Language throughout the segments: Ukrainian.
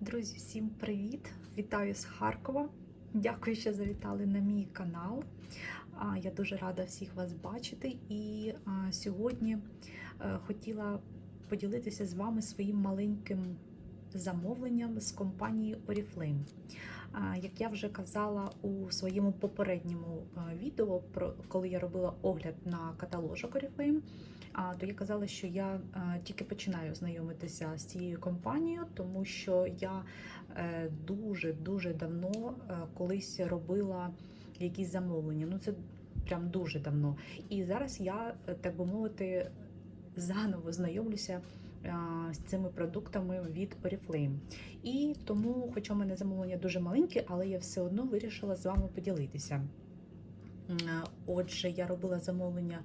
Друзі, всім привіт! Вітаю з Харкова. Дякую, що завітали на мій канал. Я дуже рада всіх вас бачити. І сьогодні е, хотіла поділитися з вами своїм маленьким замовленням з компанії Oriflame. Як я вже казала у своєму попередньому відео, про коли я робила огляд на каталожок Oriflame, то я казала, що я тільки починаю знайомитися з цією компанією, тому що я дуже-дуже давно е, колись робила якісь замовлення. Ну, це прям дуже давно. І зараз я, так би мовити, заново знайомлюся з цими продуктами від Oriflame. І тому, хоча в мене замовлення дуже маленьке, але я все одно вирішила з вами поділитися. Отже, я робила замовлення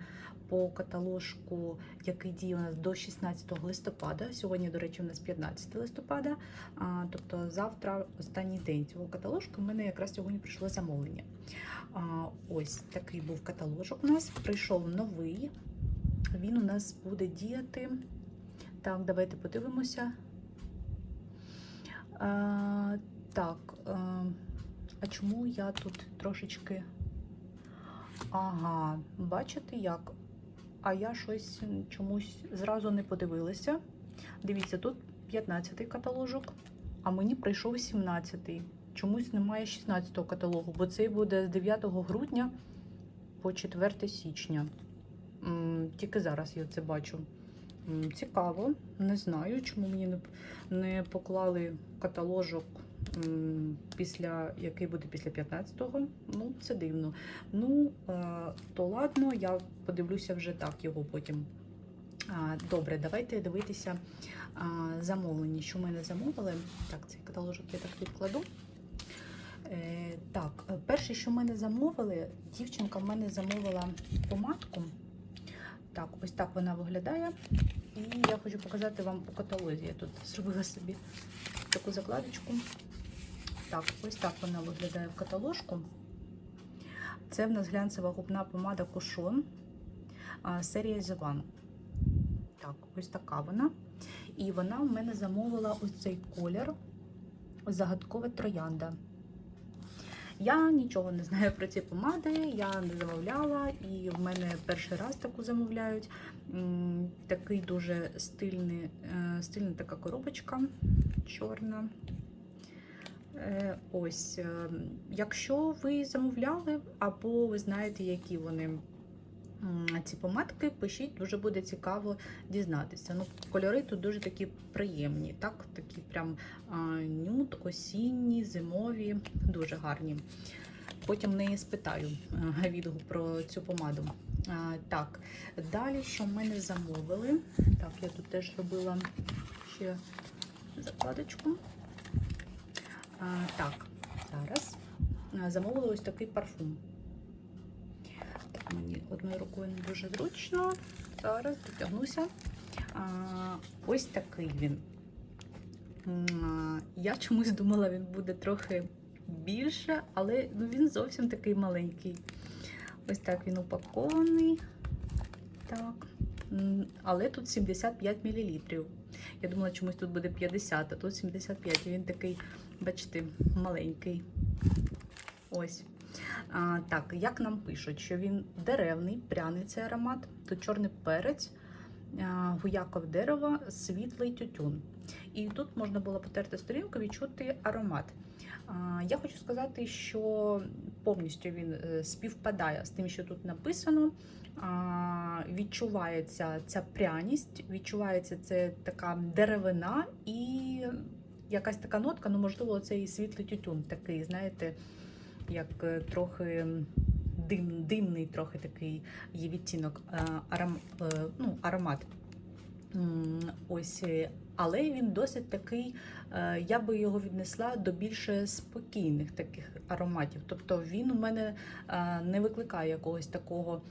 по каталожку, який діє у нас до 16 листопада. Сьогодні, до речі, у нас 15 листопада. Тобто завтра останній день цього каталожку. У мене якраз сьогодні прийшло замовлення. Ось такий був каталожок у нас. Прийшов новий. Він у нас буде діяти. Так, давайте подивимося. А, так, а, а чому я тут трошечки. Ага, бачите як? А я щось чомусь зразу не подивилася. Дивіться, тут 15-й каталожок, а мені прийшов 17-й. Чомусь немає 16-го каталогу, бо цей буде з 9 грудня по 4 січня. Тільки зараз я це бачу. Цікаво, не знаю, чому мені не, поклали каталожок, після, який буде після 15-го. Ну, це дивно. Ну, е, то ладно, я подивлюся вже так його потім. Добре, давайте дивитися замовлення. Що ми не замовили? Так, цей каталожок я так відкладу. Е, так, е, перше, що ми не замовили, дівчинка в мене замовила помадку. Так, ось так вона виглядає. І я хочу показати вам у каталозі. Я тут зробила собі таку закладочку. Так, ось так вона виглядає в каталожку. Це в нас глянцева губна помада Кушон, серія One. Так, ось така вона. І вона в мене замовила ось цей колір загадкова троянда. Я нічого не знаю про ці помади, я не замовляла, і в мене перший раз таку замовляють. Такий дуже стильний, е, стильна така коробочка чорна. Е, Ось, е, якщо ви замовляли, або ви знаєте, які вони ці помадки, пишіть, дуже буде цікаво дізнатися. Ну, Кольори тут дуже такі приємні, так? такі прям нюд, осінні, зимові, дуже гарні. Потім неї спитаю а, відгук про цю помаду. А, так, далі, що в мене замовили? Так, я тут теж робила ще закладочку. А, так, зараз А, замовила ось такий парфум. Мені одною рукою не дуже зручно. Зараз дотягнуся. А, ось такий він. Я чомусь думала, він буде трохи більше, але ну, він зовсім такий маленький. Ось так він упакований. Так. Але тут 75 мл. Я думала, чомусь тут буде 50, а тут 75. І він такий, бачите, маленький. Ось. А, так, як нам пишуть, що він деревний, пряний цей аромат, тут чорний перець, гуяков дерева, світлий тютюн. І тут можна було потерти сторінку, відчути аромат. Я хочу сказати, що повністю він е, співпадає з тим, що тут написано. Відчувається ця пряність, відчувається це така деревина і якась така нотка, ну, можливо, цей світлий тютюн такий, знаєте, як е, трохи дим, димний, трохи такий є відтінок, е, аром, е, ну, аромат. Ось, але він досить такий, я би його віднесла до більше спокійних таких ароматів. Тобто він у мене не викликає якогось такого,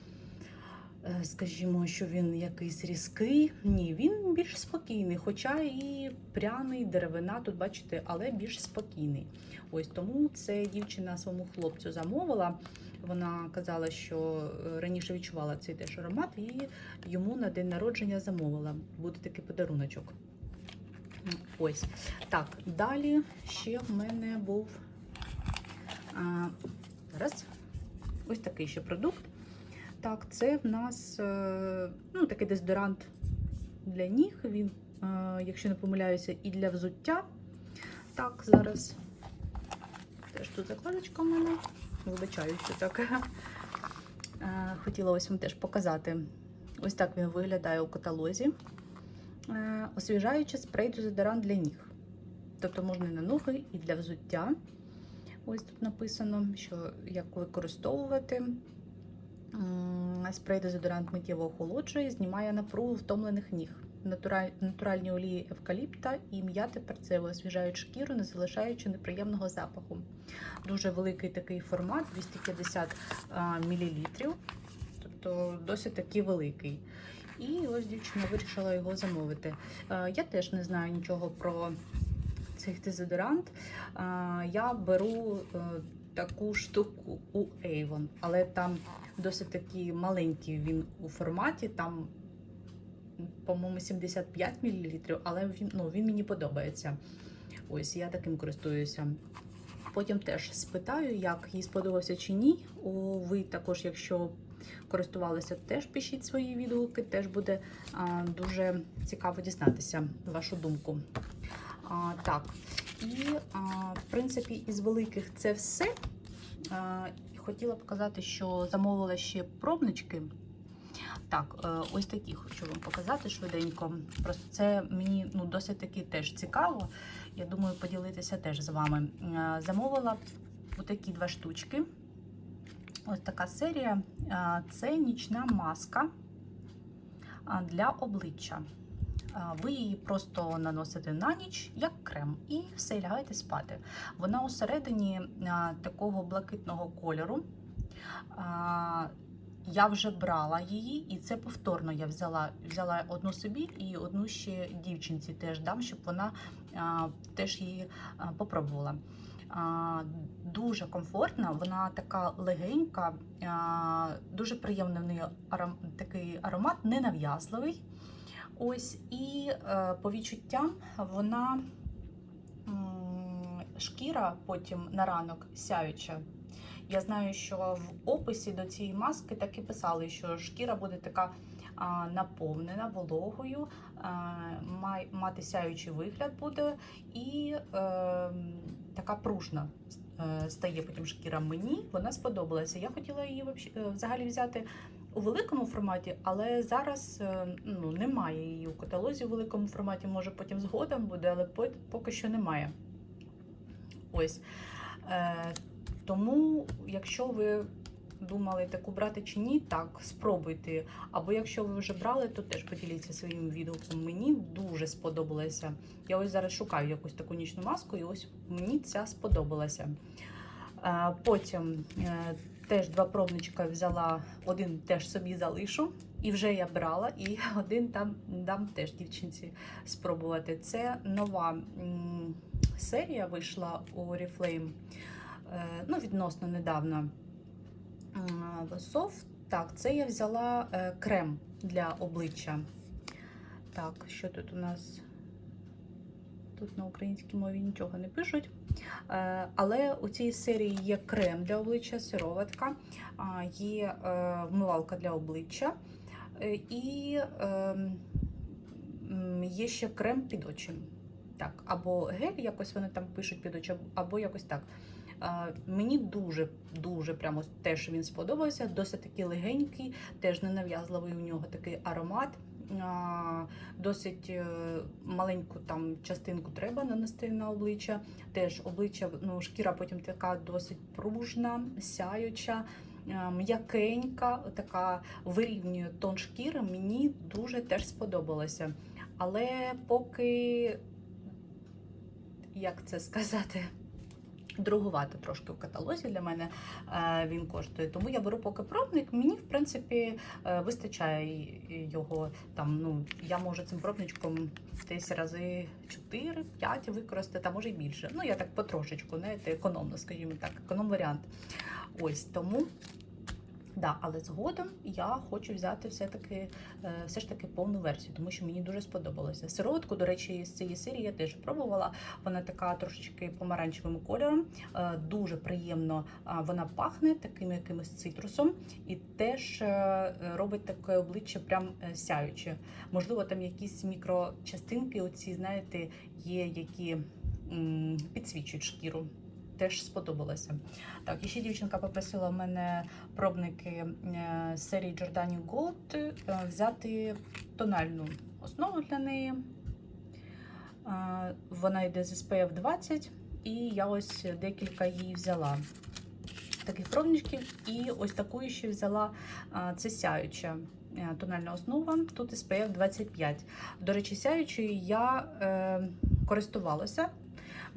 скажімо, що він якийсь різкий. Ні, він більш спокійний, хоча і пряний, деревина, тут бачите, але більш спокійний. Ось тому це дівчина своєму хлопцю замовила. Вона казала, що е, раніше відчувала цей теж аромат, і йому на день народження замовила. Буде такий подаруночок. Ось. Так, далі ще в мене був а, зараз ось такий ще продукт. Так, це в нас е, ну, такий дезодорант для ніг. Він, е, якщо не помиляюся, і для взуття. Так, зараз теж тут закладочка в мене. Вибачаю, що так. Е, Хотіла ось вам теж показати. Ось так він виглядає у каталозі. Освіжаючий спрей дезодорант для ніг. Тобто можна і на ноги, і для взуття. Ось тут написано, що як використовувати. Спрей дезодорант миттєво охолоджує, знімає напругу втомлених ніг. Натураль, натуральні олії евкаліпта і м'яти перцево освіжають шкіру, не залишаючи неприємного запаху. Дуже великий такий формат 250 мл, тобто досить такий великий. І ось дівчина вирішила його замовити. Я теж не знаю нічого про цей дезодорант. Я беру е, таку штуку у Avon, але там досить такий маленький він у форматі. Там, по-моєму, 75 мл, але він, ну, він мені подобається. Ось я таким користуюся. Потім теж спитаю, як їй сподобався чи ні. О, ви також, якщо користувалися, теж пишіть свої відгуки, теж буде а, дуже цікаво дізнатися вашу думку. А, так, і в принципі, із великих це все. Хотіла показати, що замовила ще пробнички. Так, е, ось такі хочу вам показати швиденько. Просто це мені ну, досить таки теж цікаво. Я думаю, поділитися теж з вами. Е, Замовила отакі два штучки. Ось така серія. Е, Це нічна маска для обличчя. Ви її просто наносите на ніч, як крем, і все, лягаєте спати. Вона усередині такого блакитного кольору. Я вже брала її, і це повторно я взяла. Взяла одну собі і одну ще дівчинці теж дам, щоб вона а, теж її а, попробувала. А, Дуже комфортна, вона така легенька, а, дуже приємний в неї аром, такий аромат, ненав'язливий. Ось, і е, по відчуттям вона шкіра потім на ранок сяюча. Я знаю, що в описі до цієї маски так і писали, що шкіра буде така наповнена вологою, мати сяючий вигляд буде і е, така пружна е, стає потім шкіра мені. Вона сподобалася. Я хотіла її взагалі взяти у великому форматі, але зараз е, ну, немає її у каталозі у великому форматі. Може потім згодом буде, але поки що немає. Ось. Е, тому, якщо ви думали таку брати чи ні, так, спробуйте. Або якщо ви вже брали, то теж поділіться своїм відгуком. Мені дуже сподобалося. Я ось зараз шукаю якусь таку нічну маску, і ось мені ця сподобалася. Е, Потім е, теж два пробничка взяла, один теж собі залишу. І вже я брала, і один там дам теж дівчинці спробувати. Це нова серія вийшла у Oriflame, е, ну, відносно недавно. Софт. Так, це я взяла е, крем для обличчя. Так, що тут у нас? Тут на українській мові нічого не пишуть. Е, Але у цій серії є крем для обличчя, сироватка, є е, вмивалка для обличчя е, і е, є ще крем під очі. Так, або гель, якось вони там пишуть під очі, або якось так. Мені дуже дуже прямо теж він сподобався. Досить такий легенький, теж ненав'язливий у нього такий аромат. Досить е, маленьку там частинку треба нанести на обличчя. Теж обличчя, ну, шкіра потім така досить пружна, сяюча, е, м'якенька, така вирівнює тон шкіри. Мені дуже теж сподобалося. Але поки, як це сказати, Другувато трошки в каталозі для мене е, він коштує. Тому я беру поки пробник. Мені, в принципі, е, вистачає його. Там, ну, Я можу цим пробничком десь рази 4-5 використати, а може й більше. Ну, я так потрошечку, знаєте, економно, скажімо так, економ варіант. Ось тому Да, але згодом я хочу взяти все-таки е, все ж таки повну версію, тому що мені дуже сподобалося. Сироватку, до речі, з цієї серії я теж пробувала. Вона така трошечки помаранчевим кольором, е, дуже приємно вона пахне таким якимось цитрусом і теж е, робить таке обличчя прям сяюче. Можливо, там якісь мікрочастинки, оці, знаєте, є, які підсвічують шкіру. Теж сподобалося. Так, і ще дівчинка попросила мене пробники е, серії Giordani Gold е, взяти тональну основу для неї. Е, Вона йде з SPF 20, і я ось декілька її взяла. Таких пробничків, і ось таку ще взяла це сяюча тональна основа. Тут SPF 25. До речі, сяючою я е, користувалася.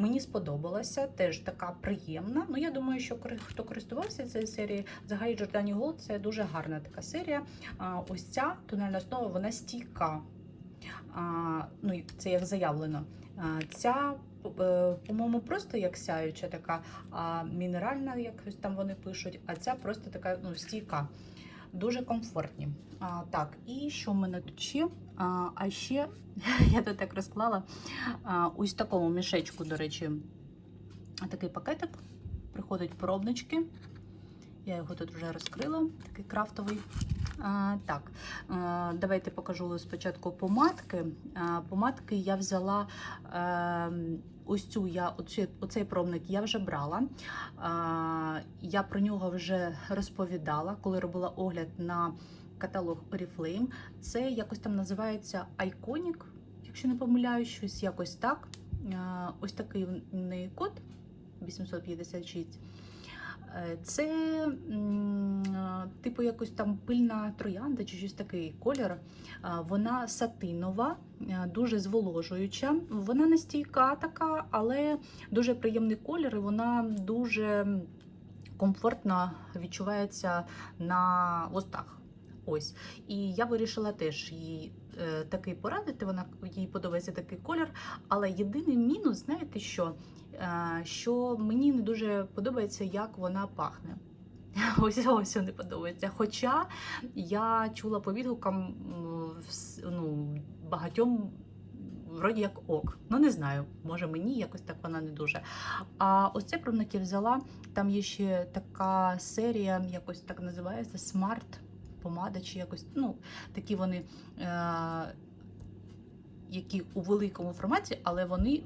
Мені сподобалася, теж така приємна. Ну, я думаю, що хто користувався цією серією, взагалі Giordani Gold це дуже гарна така серія. Ось ця тональна основа, вона стійка. Ну, це як заявлено. Ця, е, по-моєму, просто як сяюча така, а мінеральна, якось там вони пишуть, а ця просто така ну, стійка. Дуже комфортні. А, так, і що в мене тут ще? А, а ще я тут так розклала а, ось в такому мішечку, до речі, такий пакетик. Приходять пробнички. Я його тут вже розкрила, такий крафтовий. Так, давайте покажу спочатку помадки. Помадки я взяла е, ось цю, я, оцей пробник я вже брала. Я про нього вже розповідала, коли робила огляд на каталог Oriflame. Це якось там називається Iconic, якщо не помиляюсь, щось якось так. Ось такий код 856. Е, Це е, типу якось там пильна троянда чи щось такий колір. Е, Вона сатинова, дуже зволожуюча. Вона не стійка така, але дуже приємний колір. і Вона дуже комфортно відчувається на устах. Ось. І я вирішила теж їй такий порадити. Вона їй подобається такий колір. Але єдиний мінус, знаєте що? Е, що мені не дуже подобається, як вона пахне. Ось ось не подобається. Хоча я чула по відгукам ну, багатьом. Вроді як ок, ну не знаю, може мені якось так вона не дуже. А ось цей пробник я взяла. Там є ще така серія, якось так називається Smart помада, чи якось, ну, такі вони. Е- які у великому форматі, але вони е,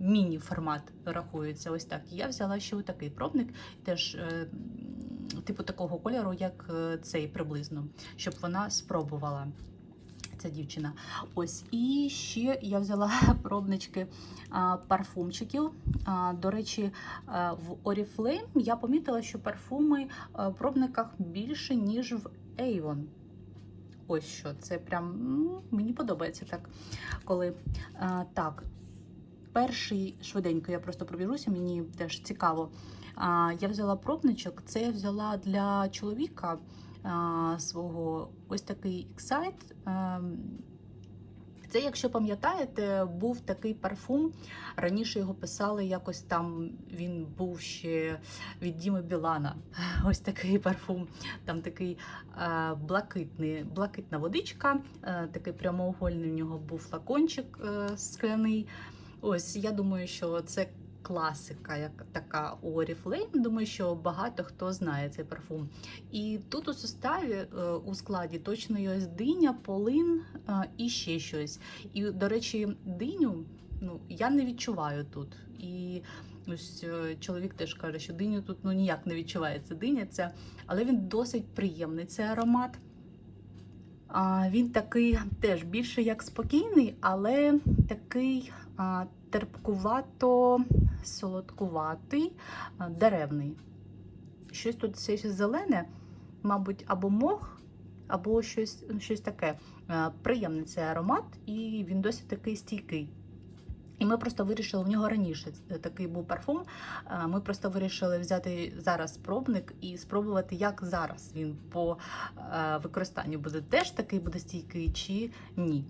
міні-формат рахуються. Ось так. І я взяла ще такий пробник, теж е, типу такого кольору, як е, цей приблизно, щоб вона спробувала. Ця дівчина. Ось і ще я взяла пробнички а, парфумчиків. А, до речі, а, в Oriflame я помітила, що парфуми в пробниках більше, ніж в Avon. Ось що, це прям мені подобається так. Коли а, так, перший швиденько я просто пробіжуся, мені теж цікаво. А, я взяла пробничок, це я взяла для чоловіка а, свого ось такий Excite. Це, якщо пам'ятаєте, був такий парфум. Раніше його писали якось там. Він був ще від Діми Білана. Ось такий парфум. Там такий е, блакитний, блакитна водичка, е, такий прямоугольний в нього був флакончик е, скляний. Ось я думаю, що це класика, як така у Oriflame. Думаю, що багато хто знає цей парфум. І тут у составі е, у складі точно є диня, полин е, і ще щось. І, до речі, диню ну, я не відчуваю тут. І ось е, чоловік теж каже, що диню тут ну, ніяк не відчувається диня, ця, але він досить приємний цей аромат. А, він такий теж більше як спокійний, але такий а, терпкувато солодкуватий, деревний. Щось тут ще зелене, мабуть, або мох, або щось, щось таке. А, приємний цей аромат, і він досить такий стійкий. І ми просто вирішили, в нього раніше такий був парфум. е, Ми просто вирішили взяти зараз пробник і спробувати, як зараз він по е, використанню буде теж такий буде стійкий чи ні.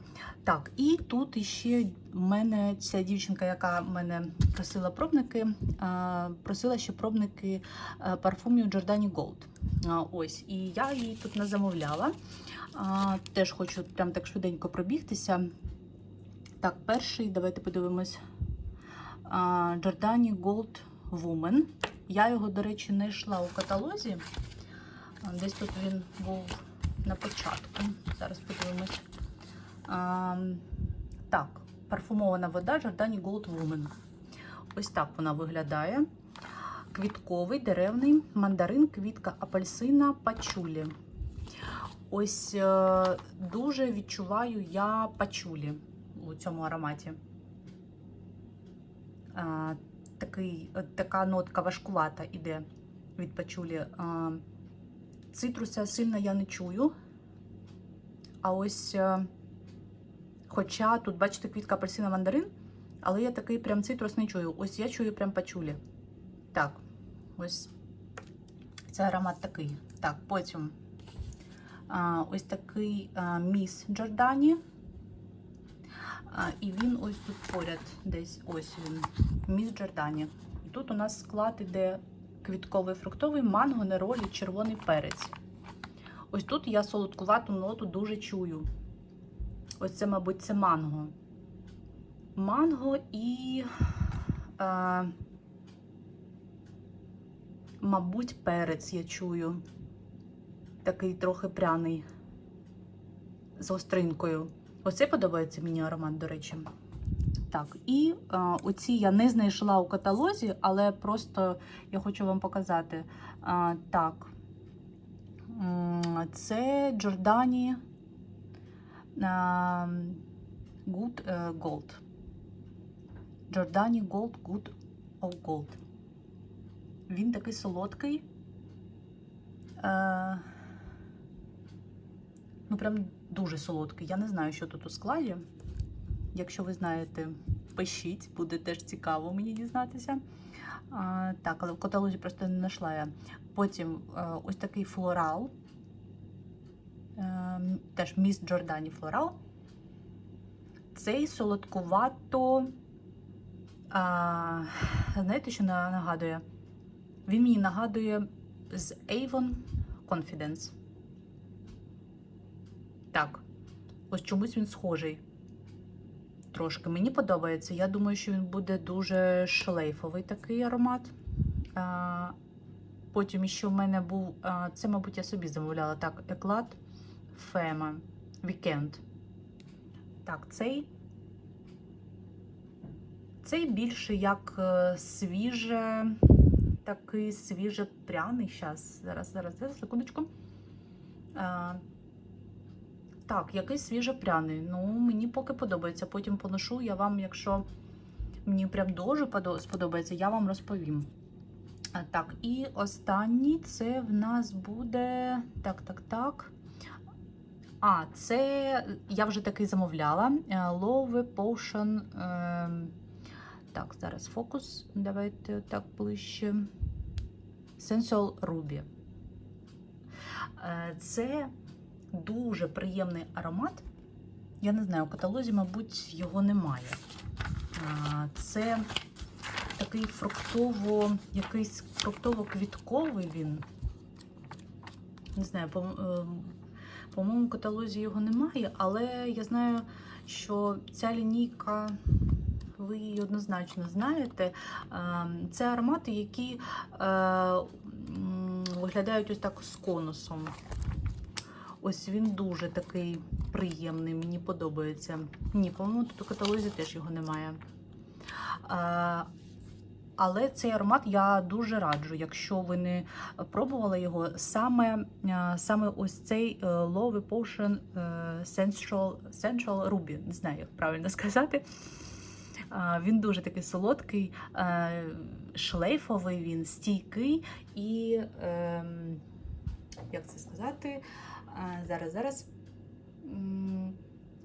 Так, і тут іще в мене ця дівчинка, яка мене просила пробники, е, просила ще пробники е, парфумів Giordani Gold. Ось, і я її тут не замовляла. Теж хочу прям так швиденько пробігтися. Так, перший, давайте подивимось. А, Giordani Gold Woman. Я його, до речі, не йшла у каталозі. Десь тут він був на початку. Зараз подивимось. Так, парфумована вода Giordani Gold Woman. Ось так вона виглядає. Квітковий, деревний, мандарин, квітка апельсина, пачулі. Ось е, дуже відчуваю я пачулі у цьому ароматі. Е, такий, е, така нотка важкувата іде від пачулі. Е, цитруса сильно я не чую. А ось, е, хоча тут, бачите, квітка апельсина мандарин, але я такий прям цитрус не чую. Ось я чую прям пачулі. Так, ось це аромат такий. Так, потім а, ось такий а, міс Джордані. І він ось тут поряд, десь ось він. Міс Джордані. І тут у нас склад іде квітковий фруктовий, манго, неролі, червоний перець. Ось тут я солодкувату ноту дуже чую. Ось це, мабуть, це манго. Манго і. А, мабуть, перець я чую. Такий трохи пряний з гостринкою. Оце подобається мені аромат, до речі. Так, і а, оці я не знайшла у каталозі, але просто я хочу вам показати. А, так, це Giordani а, Good е, Gold. Giordani Gold Good of Gold. Він такий солодкий. Е, ну, прям дуже солодкий. Я не знаю, що тут у складі. Якщо ви знаєте, пишіть, буде теж цікаво мені дізнатися. А, так, але в каталозі просто не знайшла я. Потім е, ось такий флорал. Е, теж міст Джордані флорал. Цей солодкувато. А, знаєте, що нагадує? Він мені нагадує з Avon Confidence. Так, ось чомусь він схожий. Трошки мені подобається. Я думаю, що він буде дуже шлейфовий такий аромат. А, потім ще в мене був. А, це, мабуть, я собі замовляла так, еклад Фема Weekend. Так, цей. Цей більше як е, свіже, такий свіже пряний. Щас, зараз, зараз, зараз, секундочку. А, так, якийсь свіже пряний. Ну, мені поки подобається. Потім поношу, я вам, якщо мені прям дуже сподобається, я вам розповім. Так, і останній це в нас буде. Так, так, так. А, це я вже такий замовляла. Е, Love Potion. ем, Так, зараз фокус. Давайте так ближче. Sensual Ruby. Е, Це дуже приємний аромат. Я не знаю, у каталозі, мабуть, його немає. Це такий фруктово, якийсь фруктово-квітковий він. Не знаю, ем, по-моєму, в каталозі його немає, але я знаю, що ця лінійка, ви її однозначно знаєте. Це аромати, які е, виглядають ось так з конусом. Ось він дуже такий приємний, мені подобається. Ні, по-моєму, тут у каталозі теж його немає. А, але цей аромат я дуже раджу, якщо ви не пробували його, саме, саме ось цей е, Love Potion е, Sensual, Sensual Ruby, не знаю, як правильно сказати. Він дуже такий солодкий, е, шлейфовий, він стійкий і, ем, як це сказати, зараз, зараз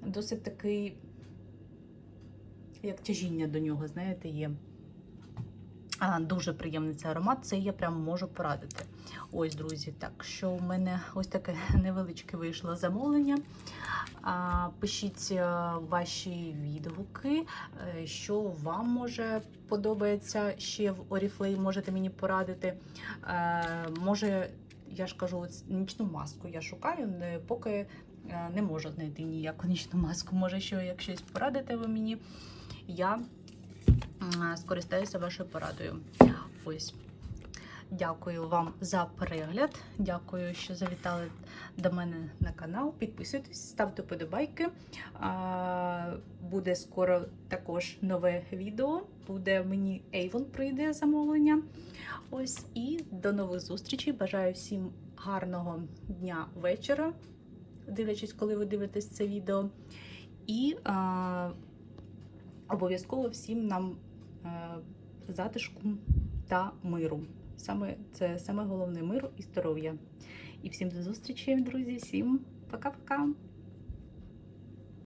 досить такий як тяжіння до нього, знаєте, є. Дуже приємний цей аромат, це я прям можу порадити. Ось, друзі, так що у мене ось таке невеличке вийшло замовлення. Пишіть е, ваші відгуки, е, що вам може подобається ще в Oriflame, можете мені порадити. Е, може, я ж кажу, нічну маску я шукаю, не, поки е, не можу знайти ніяку нічну маску. Може, що як щось порадите ви мені, я скористаюся вашою порадою. Ось. Дякую вам за перегляд. Дякую, що завітали до мене на канал. Підписуйтесь, ставте подобайки. Буде скоро також нове відео. Буде мені Avon прийде замовлення. Ось і до нових зустрічей. Бажаю всім гарного дня вечора, дивлячись, коли ви дивитесь це відео. І а, обов'язково всім нам а, затишку та миру. Саме це саме головне миру і здоров'я. І всім до зустрічі, друзі. Всім пока-пока.